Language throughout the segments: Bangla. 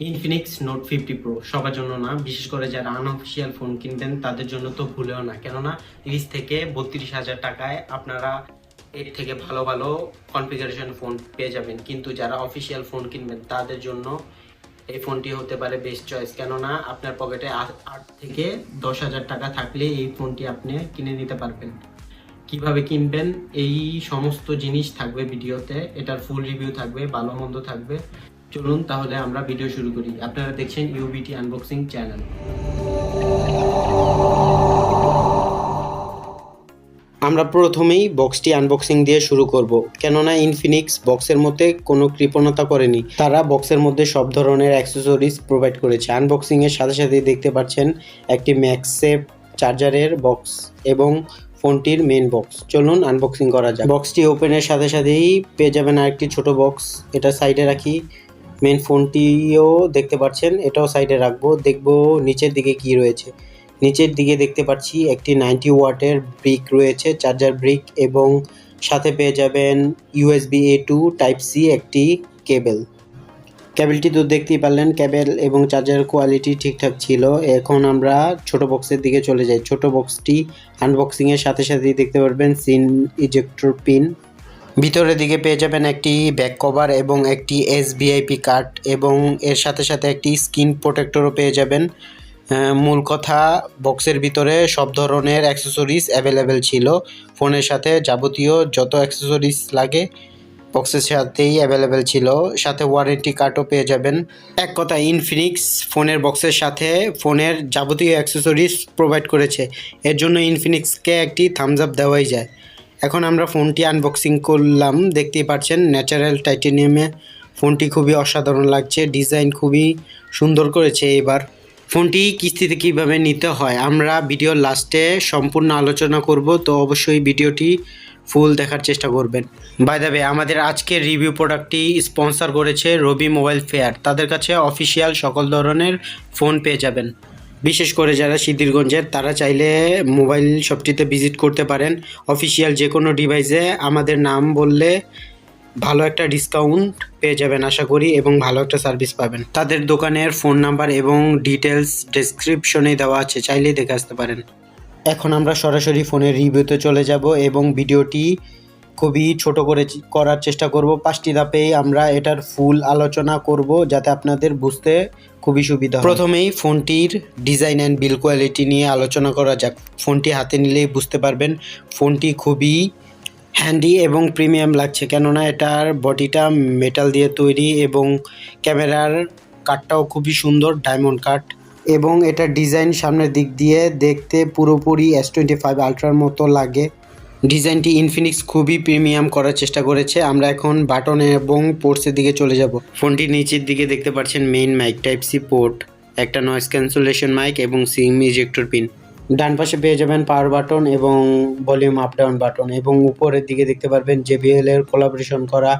ইনফিনিক্স নোট ফিফটি প্রো সবার জন্য না, বিশেষ করে যারা আনঅফিসিয়াল ফোন কিনবেন, তাদের জন্য তো ভুলেও না। কেননা তিরিশ থেকে বত্রিশ হাজার টাকায় আপনারা এর থেকে ভালো ভালো কনফিগারেশন ফোন পেয়ে যাবেন। কিন্তু যারা অফিসিয়াল ফোন কিনবেন, তাদের জন্য এই ফোনটি হতে পারে বেস্ট চয়েস কেননা, আপনার পকেটে আট থেকে দশ হাজার টাকা থাকলে এই ফোনটি আপনি কিনে নিতে পারবেন। কীভাবে কিনবেন? এই সমস্ত জিনিস থাকবে ভিডিওতে। এটার ফুল রিভিউ থাকবে, ভালো মন্দ থাকবে। চলুন তাহলে আমরা ভিডিও শুরু করি। আপনারা দেখছেন ইউবিটি আনবক্সিং চ্যানেল আমরা প্রথমেই বক্সটি আনবক্সিং দিয়ে শুরু করব, কেননা ইনফিনিক্স বক্সের মধ্যে কোনো কৃপণতা করেনি। তারা বক্সের মধ্যে সব ধরনের অ্যাক্সেসরিজ প্রোভাইড করেছে। আনবক্সিংয়ের সাথে সাথে দেখতে পাচ্ছেন একটি ম্যাক্সেপ চার্জারের বক্স এবং ফোনটির মেন বক্স চলুন আনবক্সিং করা যাক। বক্সটি ওপেনের সাথে সাথেই পেয়ে যাবেন আরেকটি ছোট বক্স এটা সাইডে রাখি। মেন ফোনটিও দেখতে পাচ্ছেন এটাও সাইডে রাখব। দেখব নিচের দিকে কি রয়েছে। নিচের দিকে দেখতে পাচ্ছি একটি নাইনটি ওয়াটের ব্রিক রয়েছে চার্জার ব্রিক এবং সাথে পেয়ে যাবেন USB A to type C একটি কেবল কেবলটি তো দেখতেই পারলেন কেবল এবং চার্জার কোয়ালিটি ঠিকঠাক ছিল। এখন আমরা ছোট বক্সের দিকে চলে যাই। ছোট বক্সটি আনবক্সিং এর সাথে সাথেই দেখতে পারবেন সিন ইজেক্টর পিন ভিতরের দিকে পেয়ে যাবেন একটি ব্যাক কভার এবং একটি এস ভিআইপি কার্ড এবং এর সাথে সাথে একটি স্কিন প্রোটেক্টরও পেয়ে যাবেন। মূল কথা, বক্সের ভিতরে সব ধরনের অ্যাক্সেসরিজ অ্যাভেলেবেল ছিল। ফোনের সাথে যাবতীয় যত অ্যাক্সেসরিজ লাগে, বক্সের সাথেই অ্যাভেলেবেল ছিল। সাথে ওয়ারেন্টি কার্ডও পেয়ে যাবেন। এক কথা ইনফিনিক্স ফোনের বক্সের সাথে ফোনের যাবতীয় অ্যাক্সেসরিজ প্রোভাইড করেছে। এর জন্য ইনফিনিক্সকে একটি থামস আপ দেওয়াই যায়। এখন আমরা ফোনটি আনবক্সিং করলাম। দেখতেই পাচ্ছেন ন্যাচারাল টাইটেনিয়ামে ফোনটি খুবই অসাধারণ লাগছে ডিজাইন খুবই সুন্দর করেছে এবার। ফোনটি কিস্তিতে কীভাবে নিতে হয়, আমরা ভিডিওর লাস্টে সম্পূর্ণ আলোচনা করব, তো অবশ্যই ভিডিওটি ফুল দেখার চেষ্টা করবেন। বাই দ্য আমাদের আজকের রিভিউ প্রোডাক্টটি স্পন্সর করেছে রবি মোবাইল ফেয়ার তাদের কাছে অফিসিয়াল সকল ধরনের ফোন পেয়ে যাবেন। বিশেষ করে যারা সিদ্ধিরগঞ্জের, তারা চাইলে মোবাইল শপটিতে ভিজিট করতে পারেন। অফিসিয়াল যে কোনো ডিভাইসে আমাদের নাম বললে ভালো একটা ডিসকাউন্ট পেয়ে যাবেন আশা করি এবং ভালো একটা সার্ভিস পাবেন। তাদের দোকানের ফোন নাম্বার এবং ডিটেলস ডেসক্রিপশনে দেওয়া আছে, চাইলেই দেখে আসতে পারেন। এখন আমরা সরাসরি ফোনের রিভিউতে চলে যাব এবং ভিডিওটি খুবই ছোট করে করার চেষ্টা করব। পাঁচটি ধাপেই আমরা এটার ফুল আলোচনা করব যাতে আপনাদের বুঝতে খুবই সুবিধা প্রথমেই ফোনটির ডিজাইন অ্যান্ড বিল কোয়ালিটি নিয়ে আলোচনা করা যাক। ফোনটি হাতে নিলেই বুঝতে পারবেন ফোনটি খুবই হ্যান্ডি এবং প্রিমিয়াম লাগছে কেননা এটার বডিটা মেটাল দিয়ে তৈরি এবং ক্যামেরার কাটটাও খুবই সুন্দর, ডায়মন্ড কাট এবং এটার ডিজাইন সামনের দিক দিয়ে দেখতে পুরোপুরি এস টোয়েন্টি ফাইভ আলট্রার মতো লাগে। ডিজাইনটি ইনফিনিক্স খুবই প্রিমিয়াম করার চেষ্টা করেছে। আমরা এখন বাটন এবং পোর্টসের দিকে চলে যাব। ফোনটির নিচের দিকে দেখতে পাচ্ছেন main mic type C port একটা নয়েস ক্যান্সেলেশন মাইক এবং সিম ইজেক্টর পিন ডান পাশে পেয়ে যাবেন পাওয়ার বাটন এবং ভলিউম আপ ডাউন বাটন এবং উপরের দিকে দেখতে পারবেন জেবিএল এর কোলাবোরেশন করা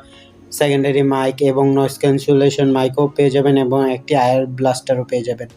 সেকেন্ডারি মাইক এবং নয়েজ ক্যান্সেলেশন মাইকও পেয়ে যাবেন এবং একটি আয়ার ব্লাস্টারও পেয়ে যাবেন।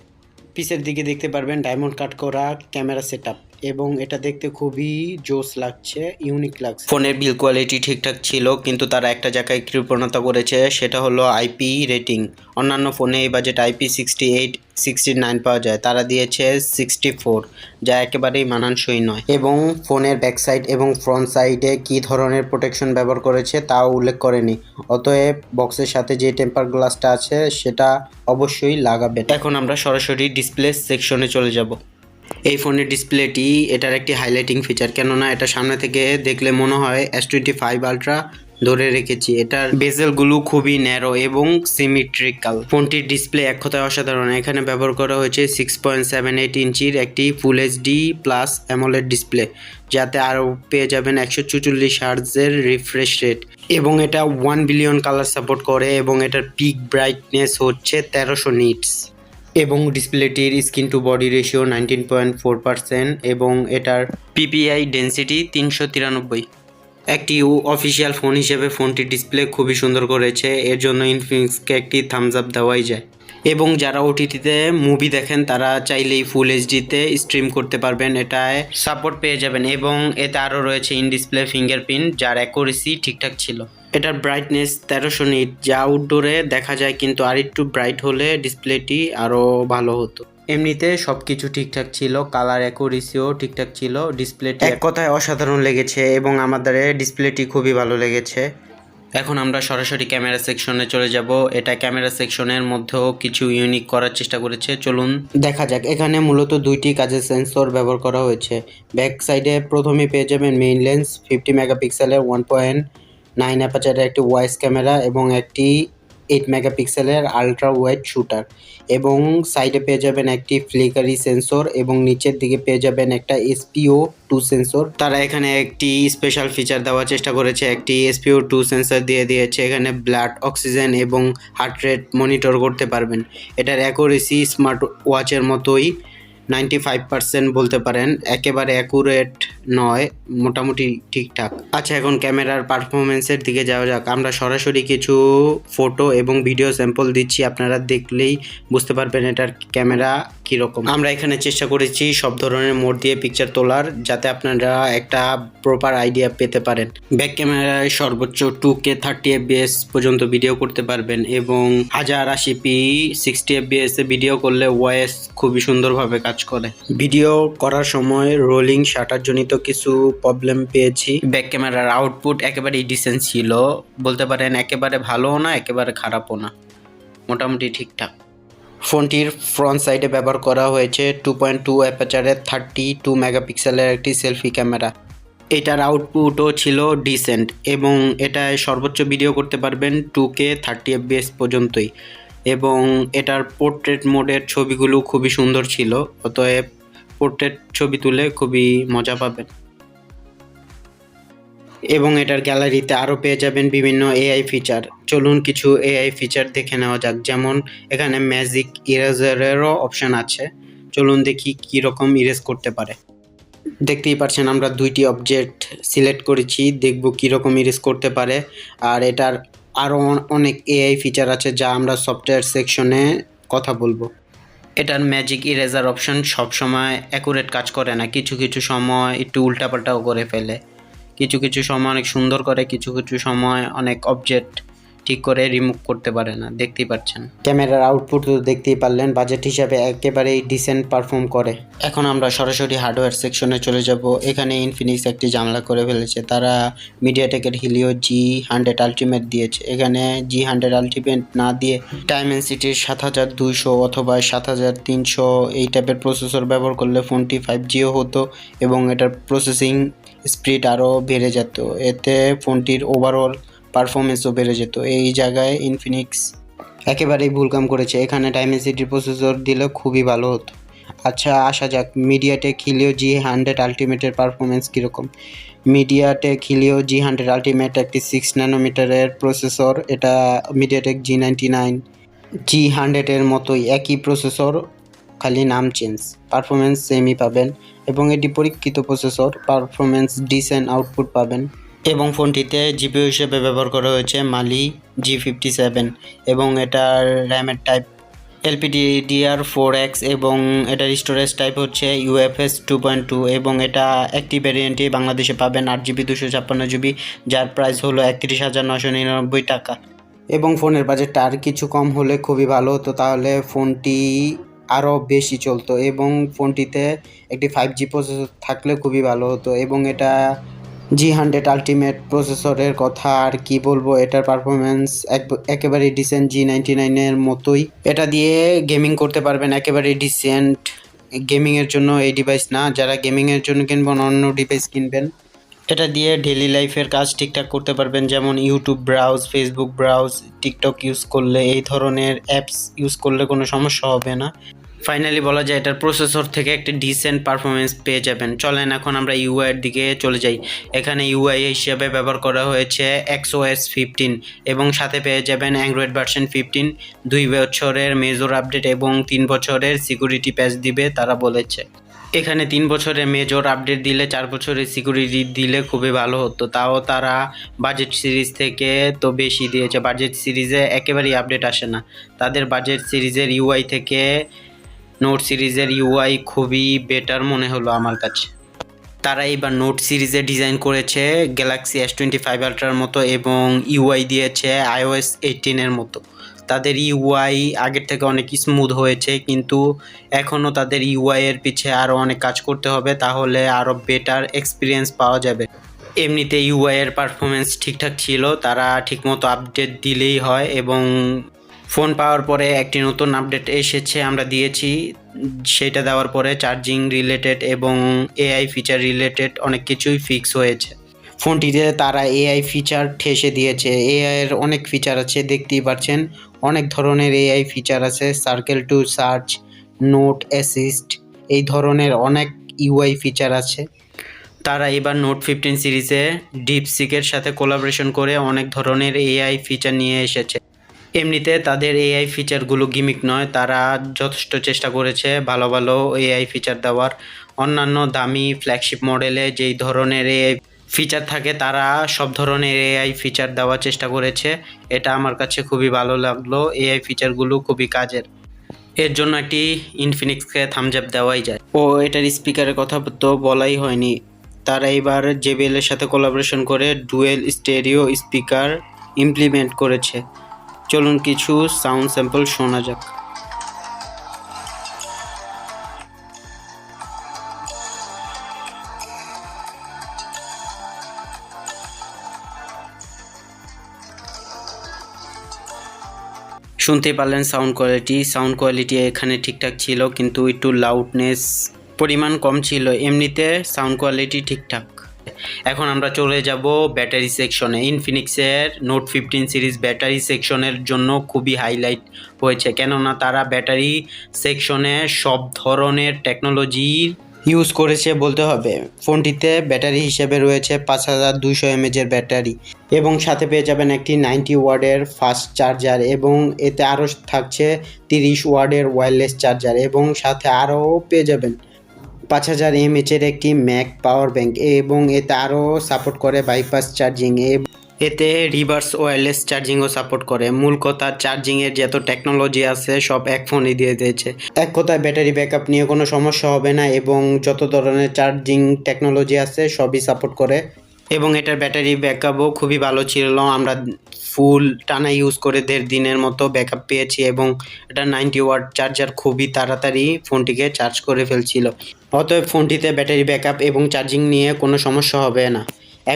পিছের দিকে দেখতে পারবেন ডায়মন্ড কাট করা ক্যামেরা সেটআপ এবং এটা দেখতে খুবই জোস লাগছে ইউনিক লাগছে। ফোনের বিল কোয়ালিটি ঠিকঠাক ছিল, কিন্তু তারা একটা জায়গায় কৃপণতা করেছে, সেটা হলো আইপি রেটিং অন্যান্য ফোনে এই budget IP sixty eight sixty nine পাওয়া যায়, তারা দিয়েছে সিক্সটি ফোর যা একেবারেই মানানসই নয়। এবং ফোনের ব্যাক সাইড এবং ফ্রন্ট সাইডে কী ধরনের প্রোটেকশন ব্যবহার করেছে, তাও উল্লেখ করেনি। অতএব বক্সের সাথে যে টেম্পার গ্লাসটা আছে, সেটা অবশ্যই লাগাবেন এখন আমরা সরাসরি ডিসপ্লে সেকশনে চলে যাব। এই ফোনের ডিসপ্লেটি, এটার একটি হাইলাইটিং ফিচার কেননা এটা সামনে থেকে দেখলে মনে হয় এস টোয়েন্টি ফাইভ আলট্রা ধরে রেখেছি। এটার বেজেলগুলো খুবই ন্যারো এবং সিমিট্রিক্যাল ফোনটির ডিসপ্লে এক কথায় অসাধারণ। এখানে ব্যবহার করা হয়েছে সিক্স পয়েন্ট সেভেন এইট ইঞ্চির একটি full HD plus AMOLED display যাতে আরও পেয়ে যাবেন একশো চুচল্লিশ হার্টজের রিফ্রেশ রেট এবং এটা ওয়ান বিলিয়ন কালার সাপোর্ট করে এবং এটার পিক ব্রাইটনেস হচ্ছে তেরোশো নিটস এবং ডিসপ্লেটির screen to body ratio nineteen point four percent এবং এটার পিপিআই ডেন্সিটি তিনশো তিরানব্বই। একটি অফিসিয়াল ফোন হিসেবে ফোনটির ডিসপ্লে খুবই সুন্দর করেছে, এর জন্য ইনফিনিক্সকে একটি থামস আপ দেওয়াই যায়। এবং যারা ওটিটিতে মুভি দেখেন, তারা চাইলেই ফুল এইচডিতে স্ট্রিম করতে পারবেন, এটায় সাপোর্ট পেয়ে যাবেন। এবং এতে আরও রয়েছে ইন ডিসপ্লে ফিঙ্গারপ্রিন্ট যার অ্যাকুরেসি ঠিকঠাক ছিল। এটার ব্রাইটনেস তেরোশো নিট যা আউটডোরে দেখা যায় কিন্তু আর একটু ব্রাইট হলে ডিসপ্লেটি আরও ভালো হতো। এমনিতে সব কিছু ঠিকঠাক ছিল কালার অ্যাকুরেসিও ঠিকঠাক ছিল ডিসপ্লেটি এক কথায় অসাধারণ লেগেছে এবং আমাদের ডিসপ্লেটি খুবই ভালো লেগেছে। এখন আমরা সরাসরি ক্যামেরা সেকশনে চলে যাব। এটা ক্যামেরা সেকশনের মধ্যেও কিছু ইউনিক করার চেষ্টা করেছে। চলুন দেখা যাক। এখানে মূলত দুইটি কাজের সেন্সর ব্যবহার করা হয়েছে। ব্যাক সাইডে প্রথমে পেয়ে যাবেন মেইন লেন্স ফিফটি মেগাপিক্সেলের ওয়ান পয়েন্ট নাইন অ্যাপাচারের একটি ওয়াইস ক্যামেরা এবং একটি এইট মেগাপিক্সেলের আলট্রা ওয়াইড শুটার এবং সাইডে পেয়ে যাবেন একটি ফ্লিকারি সেন্সর এবং নিচের দিকে পেয়ে যাবেন একটা এসপিও টু সেন্সর। তারা এখানে একটি স্পেশাল ফিচার দেওয়ার চেষ্টা করেছে, একটি এসপিও টু সেন্সর দিয়ে দিয়েছে। এখানে ব্লাড, অক্সিজেন এবং হার্ট রেট মনিটর করতে পারবেন। এটার অ্যাকুরেসি স্মার্ট ওয়াচের মতোই নাইনটি ফাইভ পার্সেন্ট বলতে পারেন, একেবারে অ্যাকুরেট নয়, মোটামুটি ঠিকঠাক। আচ্ছা এখন ক্যামেরার পারফরমেন্সের দিকে যাওয়া যাক। আমরা সরাসরি কিছু ফটো এবং ভিডিও স্যাম্পল দিচ্ছি, আপনারা দেখলেই বুঝতে পারবেন এটার ক্যামেরা কীরকম। আমরা এখানে চেষ্টা করেছি সব ধরনের মোড দিয়ে পিকচার তোলার, যাতে আপনারা একটা প্রপার আইডিয়া পেতে পারেন। ব্যাক ক্যামেরায় সর্বোচ্চ টু কে থার্টি এফবিএস পর্যন্ত ভিডিও করতে পারবেন এবং হাজার আশি পি সিক্সটি এফবিএস এ ভিডিও করলে ওয়েস খুবই সুন্দরভাবে কাজ করে। ভিডিও করার সময় রোলিং শাটার জনিত কিছু প্রবলেম পেয়েছি। ব্যাক ক্যামেরার আউটপুট একেবারেই ডিসেন্ট ছিল। বলতে পারেন একেবারে ভালোও না, একেবারে খারাপও না। মোটামুটি ঠিকঠাক। ফোনটির ফ্রন্ট সাইডে ব্যবহার করা হয়েছে টু পয়েন্ট টু অ্যাপাচারের থার্টি টু মেগাপিক্সেলের একটি সেলফি ক্যামেরা এটার আউটপুটও ছিল ডিসেন্ট এবং এটায় সর্বোচ্চ ভিডিও করতে পারবেন টু কে থার্টি এফবিএস পর্যন্তই। এবং এটার পোর্ট্রেট মোডের ছবিগুলো খুবই সুন্দর ছিল, অতএব পোর্ট্রেট ছবি তুলে খুবই মজা পাবেন। এবং এটার গ্যালারিতে আরও পেয়ে যাবেন বিভিন্ন এআই ফিচার চলুন কিছু এআই ফিচার দেখে নেওয়া যাক। যেমন, এখানে ম্যাজিক ইরেজারেরও অপশন আছে। চলুন দেখি কী রকম ইরেজ করতে পারে। দেখতেই পাচ্ছেন, আমরা দুইটি অবজেক্ট সিলেক্ট করেছি। দেখব কীরকম ইরেজ করতে পারে। আর এটার আরও অনেক এআই ফিচার আছে যা আমরা সফটওয়্যার সেকশনে কথা বলব। এটার ম্যাজিক ইরেজার অপশন সবসময় অ্যাকুরেট কাজ করে না। কিছু কিছু সময় একটু উল্টাপাল্টাও করে ফেলে। কিছু কিছু সময় অনেক সুন্দর করে, কিছু কিছু সময় অনেক অবজেক্ট ঠিক করে রিমুভ করতে পারে না, দেখতেই পাচ্ছেন। ক্যামেরার আউটপুট তো দেখতেই পারলেন বাজেট হিসাবে একেবারেই ডিসেন্ট পারফর্ম করে। এখন আমরা সরাসরি হার্ডওয়্যার সেকশনে চলে যাব। এখানে ইনফিনিক্স একটি জানলা করে ফেলেছে। তারা মিডিয়াটেকের হিলিও জি হান্ড্রেড আলটিমেট দিয়েছে। এখানে জি হান্ড্রেড আলটিমেট না দিয়ে টাইম এন সিটির সাত হাজার দুইশো অথবা সাত হাজার তিনশো এই টাইপের প্রসেসর ব্যবহার করলে ফোনটি ফাইভ জিও হতো এবং এটার প্রসেসিং স্পিড আরও বেড়ে যেত। এতে ফোনটির ওভারঅল পারফরমেন্সও বেড়ে যেত। এই জায়গায় ইনফিনিক্স একেবারেই ভুল কাম করেছে। এখানে ডাইমেন্সিটির প্রসেসর দিলে খুবই ভালো হতো। আচ্ছা আসা যাক। মিডিয়াটেক হিলিও জি হান্ড্রেড আলটিমেটের পারফরমেন্স কীরকম? MediaTek Helio G hundred ultimate একটি সিক্স ন্যানোমিটারের প্রসেসর এটা MediaTek G ninety nine G হান্ড্রেডের মতোই একই প্রসেসর খালি নাম চেঞ্জ পারফরমেন্স সেমই পাবেন এবং এটি পরীক্ষিত প্রসেসর পারফরমেন্স ডিসেন্ট আউটপুট পাবেন। এবং ফোনটিতে জিপিও হিসেবে ব্যবহার করা হয়েছে মালি জি ফিফটি সেভেন এবং এটার র্যামের টাইপ এলপিডিডিআর ফোর এক্স এবং এটার স্টোরেজ টাইপ হচ্ছে ইউএফএস টু পয়েন্ট টু এবং এটা একটি ভ্যারিয়েন্টে বাংলাদেশে পাবেন আট জিবি, দুশো ছাপ্পান্ন জিবি, যার প্রাইস হলো একত্রিশ হাজার নশো নিরানব্বই টাকা। এবং ফোনের বাজেটটা আর কিছু কম হলে খুবই ভালো হতো তাহলে ফোনটি আরও বেশি চলতো এবং ফোনটিতে একটি ফাইভ জি প্রসেসর থাকলে খুবই ভালো হতো এবং এটা জি হান্ড্রেড আলটিমেট প্রসেসরের কথা, আর কি বলব, এটার পারফরমেন্স একেবারে ডিসেন্ট জি নাইনটি নাইনের মতোই। এটা দিয়ে গেমিং করতে পারবেন একেবারে ডিসেন্ট গেমিংয়ের জন্য এই ডিভাইস না, যারা গেমিংয়ের জন্য কিনবেন, অন্য ডিভাইস কিনবেন। এটা দিয়ে ডেলি লাইফের কাজ ঠিকঠাক করতে পারবেন, যেমন YouTube browse Facebook browse TikTok use করলে, এই ধরনের অ্যাপস ইউজ করলে কোনো সমস্যা হবে না। ফাইনালি বলা যায় এটার প্রসেসর থেকে একটি ডিসেন্ট পারফরমেন্স পেয়ে যাবেন। চলেন এখন আমরা ইউআইয়ের দিকে চলে যাই। এখানে ইউআই হিসেবে ব্যবহার করা হয়েছে এক্সওএস ফিফটিন এবং সাথে পেয়ে যাবেন অ্যান্ড্রয়েড ভার্সন ফিফটিন দুই বছরের মেজর আপডেট এবং তিন বছরের সিকিউরিটি প্যাচ দিবে তারা বলেছে। এখানে তিন বছরের মেজর আপডেট দিলে চার বছরের সিকিউরিটি দিলে খুবই ভালো হতো। তাও তারা বাজেট সিরিজ থেকে তো বেশি দিয়েছে। বাজেট সিরিজে একেবারেই আপডেট আসে না। তাদের বাজেট সিরিজের ইউআই থেকে নোট সিরিজের ইউআই খুবই বেটার মনে হলো আমার কাছে। তারা এবার নোট সিরিজে ডিজাইন করেছে গ্যালাক্সি এস টোয়েন্টি ফাইভ আলট্রার মতো এবং ইউআই দিয়েছে আইওএস এইটিনের মতো। তাদের ইউআই আগের থেকে অনেক স্মুথ হয়েছে কিন্তু এখনও তাদের ইউআই এর পিছে আরও অনেক কাজ করতে হবে তাহলে আরও বেটার এক্সপিরিয়েন্স পাওয়া যাবে। এমনিতে ইউআই এর পারফরমেন্স ঠিকঠাক ছিল, তারা ঠিকমতো আপডেট দিলেই হয় এবং ফোন পাওয়ার পরে একটি নতুন আপডেট এসেছে, আমরা দিয়েছি। সেটা দেওয়ার পরে চার্জিং রিলেটেড এবং এআই ফিচার রিলেটেড অনেক কিছুই ফিক্স হয়েছে। ফোনটিতে তারা এআই ফিচার ঠেসে দিয়েছে। এআই এর অনেক ফিচার আছে, দেখতেই পাচ্ছেন। অনেক ধরনের এআই ফিচার আছে, circle to search, note assist, এই ধরনের অনেক ইউআই ফিচার আছে। তারা এবার নোট ফিফটিন সিরিজে ডিপসিকের সাথে কোলাবরেশন করে অনেক ধরনের এআই ফিচার নিয়ে এসেছে। এমনিতে তাদের এআই ফিচারগুলো গিমিক নয়, তারা যথেষ্ট চেষ্টা করেছে ভালো ভালো এআই ফিচার দেওয়ার। অন্যান্য দামি ফ্ল্যাগশিপ মডেলে যেই ধরনের এআই ফিচার থাকে, তারা সব ধরনের এআই ফিচার দেওয়ার চেষ্টা করেছে। এটা আমার কাছে খুবই ভালো লাগল এআই ফিচারগুলো খুবই কাজের। এর জন্য একটি ইনফিনিক্সকে থামজাপ দেওয়াই যায়। ও, এটার স্পিকারের কথা তো বলাই হয়নি। তারা এবার জেবিএল এর সাথে কোলাবোরেশন করে ডুয়েল স্টেরিও স্পিকার ইমপ্লিমেন্ট করেছে। চলুন কিছু সাউন্ড স্যাম্পল শোনা যাক। শুনতে পারলেন সাউন্ড কোয়ালিটি সাউন্ড কোয়ালিটি এখানে ঠিকঠাক ছিল, কিন্তু একটু লাউডনেস পরিমাণ কম ছিল। এমনিতে সাউন্ড কোয়ালিটি ঠিকঠাক। এখন আমরা চলে যাব ব্যাটারি সেকশনে ইনফিনিক্সের নোট ফিফটিন সিরিজ ব্যাটারি সেকশনের জন্য খুবই হাইলাইট হয়েছে। কেননা তারা ব্যাটারি সেকশনে সব ধরনের টেকনোলজির ইউজ করেছে বলতে হবে। ফোনটিতে ব্যাটারি হিসেবে রয়েছে পাঁচ হাজার দুইশো এমএজের ব্যাটারি এবং সাথে পেয়ে যাবেন একটি নাইনটি ওয়ার্ডের ফাস্ট চার্জার এবং এতে আরও থাকছে তিরিশ ওয়ার্ডের ওয়্যারলেস চার্জার এবং সাথে আরও পেয়ে যাবেন পাঁচ হাজার এমএচের একটি ম্যাক পাওয়ার ব্যাংক এবং এতে আরও সাপোর্ট করে বাইপাস চার্জিং এতে রিভার্স ওয়্যারলেস চার্জিংও সাপোর্ট করে। মূল কথা চার্জিংয়ের যত টেকনোলজি আছে, সব এক ফোনে দিয়ে দিয়েছে। এক কথায়, ব্যাটারি ব্যাকআপ নিয়ে কোনো সমস্যা হবে না এবং যত ধরনের চার্জিং টেকনোলজি আছে, সবই সাপোর্ট করে। এবং এটার ব্যাটারি ব্যাকআপও খুবই ভালো ছিল। আমরা ফুল টানা ইউজ করে দেড় দিনের মতো ব্যাকআপ পেয়েছি এবং এটা নাইনটি ওয়াট চার্জার খুবই তাড়াতাড়ি ফোনটিকে চার্জ করে ফেলছিল। অতএব ফোনটিতে ব্যাটারি ব্যাকআপ এবং চার্জিং নিয়ে কোনো সমস্যা হবে না।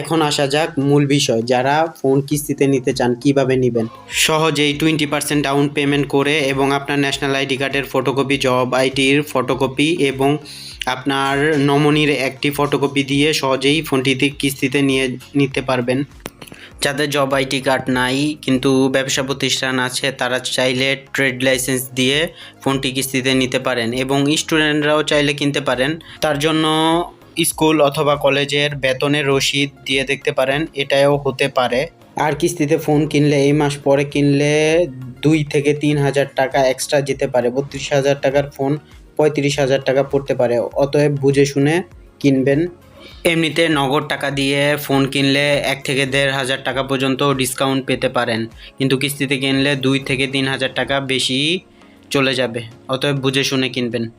এখন আসা যাক মূল বিষয়, যারা ফোন কিস্তিতে নিতে চান, কীভাবে নেবেন? সহজেই টোয়েন্টি পার্সেন্ট ডাউন পেমেন্ট করে এবং আপনার ন্যাশনাল আইডি কার্ডের ফটোকপি জব আইডির ফটোকপি এবং আপনার নমনির একটি ফটোকপি দিয়ে সহজেই ফোনটিতে কিস্তিতে নিয়ে নিতে পারবেন। যাদের জব আইডি কার্ড নাই, কিন্তু ব্যবসা প্রতিষ্ঠান আছে, তারা চাইলে ট্রেড লাইসেন্স দিয়ে ফোনটি কিস্তিতে নিতে পারেন এবং স্টুডেন্টরাও চাইলে কিনতে পারেন। তার জন্য স্কুল অথবা কলেজের বেতনের রসিদ দিয়ে দেখতে পারেন, এটাও হতে পারে। আর কিস্তিতে ফোন কিনলে এই মাস পরে কিনলে দুই থেকে তিন হাজার টাকা এক্সট্রা যেতে পারে। বত্রিশ হাজার টাকার ফোন পঁয়ত্রিশ হাজার টাকা পড়তে পারে। অতএব বুঝে শুনে কিনবেন। এমনিতে নগদ টাকা দিয়ে ফোন কিনলে এক থেকে দেড় হাজার টাকা পর্যন্ত ডিসকাউন্ট পেতে পারেন। কিন্তু কিস্তিতে কিনলে দুই থেকে তিন হাজার টাকা বেশি চলে যাবে। অতএব বুঝে শুনে কিনবেন।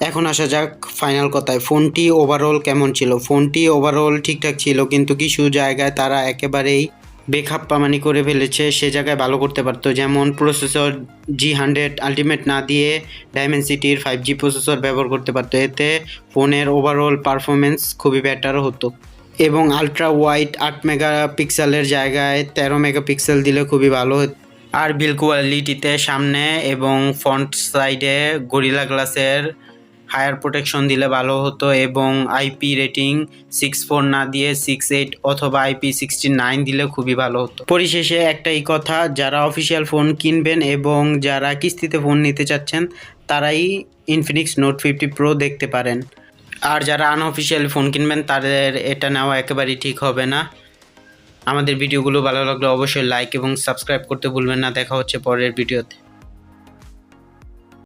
এখন আসা যাক ফাইনাল কথায়। ফোনটি ওভারঅল কেমন ছিল? ফোনটি ওভারঅল ঠিকঠাক ছিল, কিন্তু কিছু জায়গায় তারা একেবারেই বেখাপ্পামানি করে ফেলেছে, সে জায়গায় ভালো করতে পারতো। যেমন প্রসেসর জি হান্ড্রেড আলটিমেট না দিয়ে ডায়মেনসিটির ফাইভ জি প্রসেসর ব্যবহার করতে পারতো। এতে ফোনের ওভারঅল পারফরমেন্স খুবই বেটার হতো। এবং আলট্রা ওয়াইড আট মেগা পিক্সেলের জায়গায় তেরো মেগা পিক্সেল দিলে খুবই ভালো হতো। আর বিল কোয়ালিটিতে সামনে এবং ফ্রন্ট সাইডে গরিলা গ্লাসের হায়ার প্রোটেকশন দিলে ভালো হতো এবং আইপি রেটিং সিক্স ফোর না দিয়ে সিক্স এইট অথবা আইপি সিক্সটি নাইন দিলে খুবই ভালো হতো। পরিশেষে একটাই কথা, যারা অফিসিয়াল ফোন কিনবেন এবং যারা কিস্তিতে ফোন নিতে চাচ্ছেন, তারাই ইনফিনিক্স নোট ফিফটি প্রো দেখতে পারেন। আর যারা আনঅফিসিয়াল ফোন কিনবেন, তাদের এটা নেওয়া একেবারেই ঠিক হবে না। আমাদের ভিডিওগুলো ভালো লাগলে অবশ্যই লাইক এবং সাবস্ক্রাইব করতে ভুলবেন না। দেখা হচ্ছে পরের ভিডিওতে।